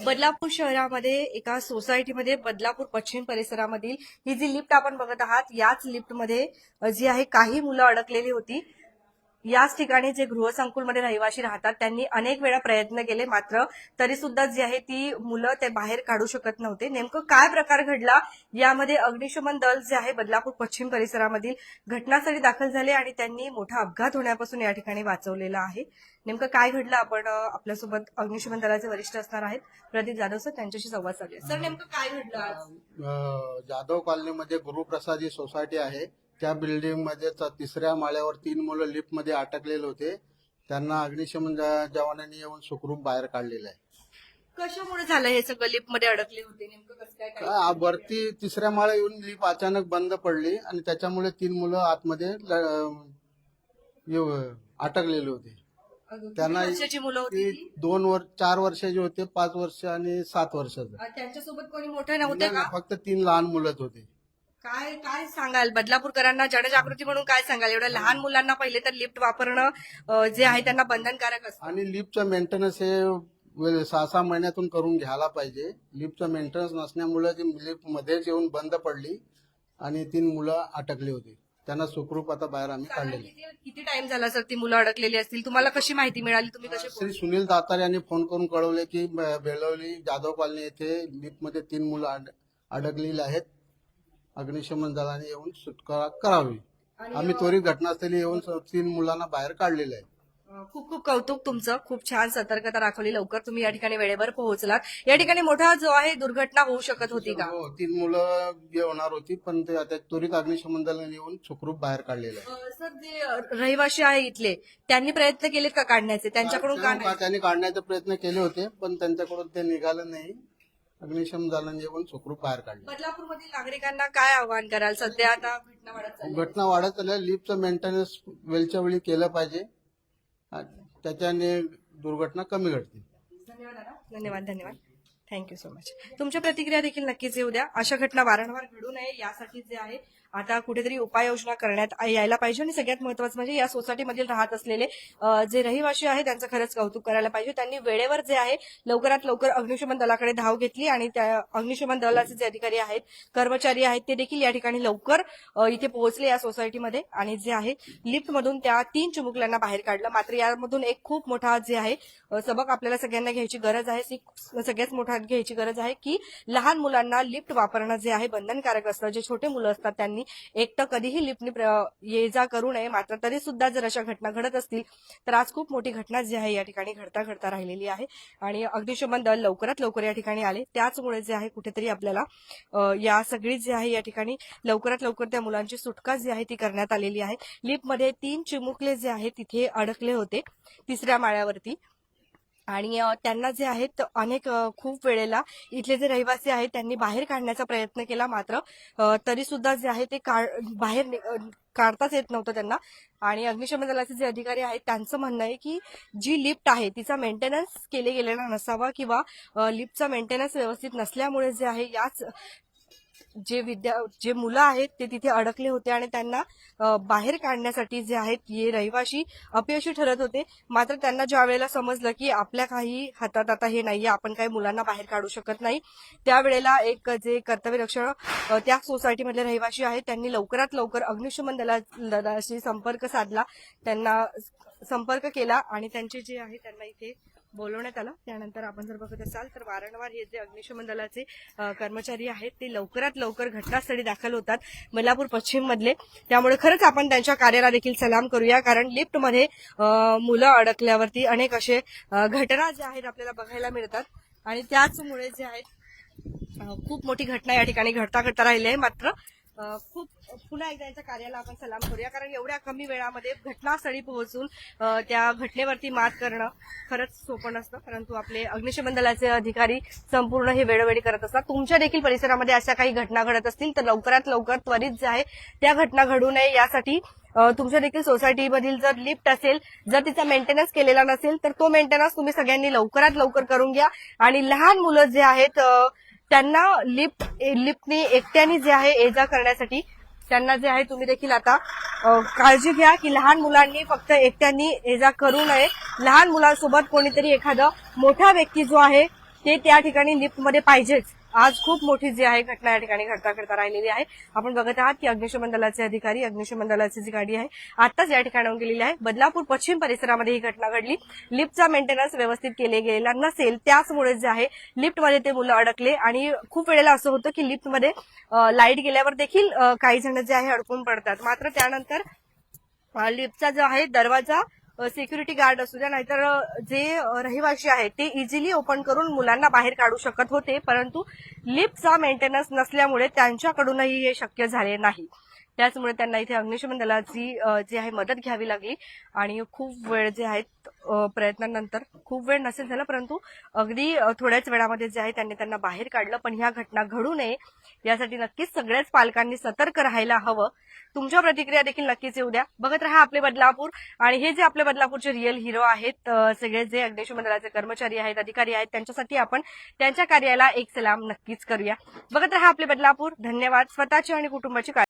बदलापूर शहरामध्ये एका सोसायटीमध्ये बदलापूर पश्चिम परिसरामधील ही जी लिफ्ट आपण बघत आहात याच लिफ्टमध्ये जी आहे काही मुलं अडकलेली होती. याच ठिकाणी जे गृहसंकुलमध्ये रहिवाशी राहतात त्यांनी अनेक वेळा प्रयत्न केले मात्र तरी सुद्धा जी आहे ती मुलं ते बाहेर काढू शकत नव्हते. नेमकं काय प्रकार घडला? यामध्ये अग्निशमन दल जे आहे बदलापूर पश्चिम परिसरामधील घटनास्थळी दाखल झाले आणि त्यांनी मोठा अपघात होण्यापासून या ठिकाणी वाचवलेला आहे. नेमकं काय घडलं? आपण आपल्यासोबत अग्निशमन दलाचे वरिष्ठ असणार आहेत प्रदीप जाधव सर त्यांच्याशी संवाद साधूया. सर नेमकं काय घडलं जाधव कॉलनीमध्ये गुरुप्रसाद ही सोसायटी आहे. त्या बिल्डिंगमध्ये तिसऱ्या माळ्यावर तीन मुलं लिफ्टमध्ये अटकलेले होते. त्यांना अग्निशमन जवानांनी येऊन सुखरूप बाहेर काढलेलं आहे. कशामुळे झालं हे सगळं? लिफ्टमध्ये अडकले होते. नेमकं कसं काय वरती तिसऱ्या माळ्या येऊन लिफ्ट अचानक बंद पडली आणि त्याच्यामुळे तीन मुलं आतमध्ये अटकलेले होते. त्यांना मुलं? दोन वर्ष चार वर्षाचे होते पाच वर्ष आणि सात वर्षाचे. त्यांच्यासोबत कोणी मोठे नव्हते फक्त तीन लहान मुलंच होते. काय काय सांगाल? बदलापूरकरांना जनजागृती म्हणून काय सांगाल? एवढ्या लहान मुलांना पहिले तर लिफ्ट वापरणं अ, जे आहे त्यांना बंधनकारक असतं. आणि लिफ्टचं मेंटेनन्स हे सहा सहा महिन्यातून करून घ्यायला पाहिजे. लिफ्टचं मेंटेनन्स नसल्यामुळे ती लिफ्ट मध्येच येऊन बंद पडली आणि तीन मुलं अटकली होती. त्यांना सुखरूप आता बाहेर आम्ही काढलेले. किती किती टाइम झाला सर ती मुलं अडकलेली असतील? तुम्हाला कशी माहिती मिळाली? तुम्ही कसे श्री सुनील दातार यांनी फोन करून कळवले की ब- बेळवली जाधव कॉलनी येथे लिफ्टमध्ये तीन मुलं अड- अडकलेली आहेत. अग्निशमन दलाने येऊन सुटका करावी. आम्ही त्वरित घटनास्थळी येऊन तीन मुलांना बाहेर काढलेले आहे. खूप खूप कौतुक तुमचं. खूप छान सतर्कता दाखवली लवकर तुम्ही या ठिकाणी वेळेवर पोहोचलात. या ठिकाणी मोठा जो आहे दुर्घटना होऊ शकत होती का? हो तीन मुलं होणार होती पण ते आता त्वरित अग्निशमन दलाने येऊन सुखरूप बाहेर काढलेलं आहे. सर जे रहिवासी आहे इथले त्यांनी प्रयत्न केलेत का काढण्याचे? त्यांच्याकडून त्यांनी काढण्याचे प्रयत्न केले होते पण त्यांच्याकडून ते निघालं नाही. अग्निशमन दलाने येऊन सुखरूप बाहेर काढले. बदलापूरमधील नागरिकांना काय आव्हान कराल? सध्या आता घटना वाढत. घटना वाढत चालल्या. लिफ्टचं मेंटेनन्स वेळच्या वेळी केलं पाहिजे. त्याच्याने दुर्घटना कमी घडतील. धन्यवाद दादा. धन्यवाद धन्यवाद. थँक्यू सो मच तुमच्या प्रतिक्रिया देखील नक्कीच येऊ द्या. अशा घटना वारंवार घडू नये यासाठी जे आहे आता कुठेतरी उपाययोजना करण्यात यायला पाहिजे आणि सगळ्यात महत्वाचं म्हणजे या सोसायटीमधील राहत असलेले जे रहिवासी आहे त्यांचं खरंच कौतुक करायला पाहिजे. त्यांनी वेळेवर जे आहे लवकरात लवकर अग्निशमन दलाकडे धाव घेतली आणि त्या अग्निशमन दलाचे जे अधिकारी आहेत कर्मचारी आहेत ते देखील या ठिकाणी लवकर इथे पोहोचले या सोसायटीमध्ये आणि जे आहे लिफ्टमधून त्या तीन चिमुकल्यांना बाहेर काढलं. मात्र यामधून एक खूप मोठा जे आहे सबक आपल्याला सगळ्यांना घ्यायची गरज आहे. ती सगळ्यात मोठा घ्यायची गरज आहे की लहान मुलांना लिफ्ट वापरणं जे आहे बंधनकारक असतं. जे छोटे मुलं असतात त्यांनी एकटं कधीही लिफ्टने ये जा करू नये. मात्र तरी सुद्धा जर अशा घटना घडत असतील तर आज खूप मोठी घटना जी आहे या ठिकाणी घडता घडता राहिलेली आहे. आणि अग्निशमन दल लवकरात लवकर या ठिकाणी आले. त्याचमुळे जे आहे कुठेतरी आपल्याला या सगळी जी आहे या ठिकाणी लवकरात लवकर त्या मुलांची सुटका जी आहे ती करण्यात आलेली आहे. लिफ्टमध्ये तीन चिमुकले जे आहेत तिथे अडकले होते तिसऱ्या माळ्यावरती. आणि त्यांना जे आहेत अनेक खूप वेळेला इथले जे रहिवासी आहेत त्यांनी बाहेर काढण्याचा प्रयत्न केला मात्र तरी सुद्धा जे आहे ते काढ- बाहेर नि- काढताच येत नव्हतं त्यांना. आणि अग्निशमन दलाचे जे अधिकारी आहेत त्यांचं म्हणणं आहे की जी लिफ्ट आहे तिचा मेंटेनन्स केले गेलेला नसावा किंवा लिफ्टचा मेंटेनन्स व्यवस्थित नसल्यामुळे जे आहे याच जे विद्या जे मुलं आहेत ते तिथे अडकले होते आणि त्यांना बाहेर काढण्यासाठी जे आहेत हे रहिवाशी अपयशी ठरत होते. मात्र त्यांना ज्या वेळेला समजलं की आपल्या काही हातात आता हे नाहीये आपण काही मुलांना बाहेर काढू शकत नाही त्यावेळेला एक जे कर्तव्य रक्षण त्या सोसायटीमधले रहिवाशी आहेत त्यांनी लवकरात लवकर अग्निशमन दला दलाशी संपर्क साधला. त्यांना संपर्क केला आणि त्यांचे जे आहे त्यांना इथे बोलवण्यात आलं. त्यानंतर आपण जर बघत असाल तर वारंवार हे जे अग्निशमन दलाचे कर्मचारी आहेत ते लवकरात लवकर घटनास्थळी दाखल होतात मल्लापूर पश्चिम मधले त्यामुळे खरंच आपण त्यांच्या कार्याला देखील सलाम करूया कारण लिफ्टमध्ये मुलं अडकल्यावरती अनेक असे घटना ज्या आहेत आपल्याला बघायला मिळतात. आणि त्याचमुळे जे आहेत खूप मोठी घटना या ठिकाणी घडता घडता राहिली आहे. मात्र खूप पुन्हा एकदा यांच्या कार्याला आपण सलाम करूया कारण एवढ्या कमी वेळामध्ये घटनास्थळी पोहोचून त्या घटनेवरती मात करणं खरंच सोपं नसतं परंतु आपले अग्निशमन दलाचे अधिकारी संपूर्ण हे वेळोवेळी करत असतात. तुमच्या देखील परिसरामध्ये अशा काही घटना घडत असतील तर लवकरात लवकर त्वरित जे आहे त्या घटना घडू नये यासाठी तुमच्या देखील सोसायटीमधील जर लिफ्ट असेल जर तिचा मेंटेनन्स केलेला नसेल तर तो मेंटेनन्स तुम्ही सगळ्यांनी लवकरात लवकर करून घ्या. आणि लहान मुलं जे आहेत त्यांना लिफ्ट लिफ्टनी एकट्याने जे आहे ये जा करण्यासाठी त्यांना जे आहे तुम्ही देखील आता काळजी घ्या की लहान मुलांनी फक्त एकट्यांनी ये जा करू नये. लहान मुलांसोबत कोणीतरी एखादं मोठा व्यक्ती जो आहे ते त्या ठिकाणी लिफ्टमध्ये पाहिजेच. आज खूप मोठी जी आहे घटना या ठिकाणी घडता घडता राहिलेली आहे. आपण बघत आहात की अग्निशमन दलाचे अधिकारी अग्निशमन दलाची जी गाडी आहे आताच या ठिकाणाहून गेलेली आहे. बदलापूर पश्चिम परिसरामध्ये ही घटना घडली. लिफ्टचा मेंटेनन्स व्यवस्थित केले गेलेला नसेल त्याचमुळे जे आहे लिफ्टमध्ये ते मुलं अडकले. आणि खूप वेळेला असं होतं की लिफ्टमध्ये लाइट गेल्यावर देखील काही जण जे आहे अडकून पडतात. मात्र त्यानंतर लिफ्टचा जो आहे दरवाजा सिक्युरिटी गार्ड असू द्या नाहीतर जे रहिवाशी आहेत ते इझिली ओपन करून मुलांना बाहेर काढू शकत होते. परंतु लिफ्टचा मेंटेनन्स नसल्यामुळे त्यांच्याकडूनही हे शक्य झाले नाही. त्याचमुळे त्यांना इथे अग्निशमन दलाची जी आहे मदत घ्यावी लागली. आणि खूप वेळ जे आहेत प्रयत्नानंतर खूप वेळ नसेल झाला परंतु अगदी थोड्याच वेळामध्ये जे आहे त्यांनी त्यांना बाहेर काढलं. पण ह्या घटना घडू नये यासाठी नक्कीच सगळ्याच पालकांनी सतर्क राहायला हवं. तुमच्या प्रतिक्रिया देखील नक्कीच येऊ द्या. बघत राहा आपले बदलापूर. आणि हे जे आपले बदलापूरचे रिअल हिरो आहेत सगळे जे अग्निशमन दलाचे कर्मचारी आहेत अधिकारी आहेत त्यांच्यासाठी आपण त्यांच्या कार्याला एक सलाम नक्कीच करूया. बघत राहा आपले बदलापूर. धन्यवाद. स्वतःची आणि कुटुंबाची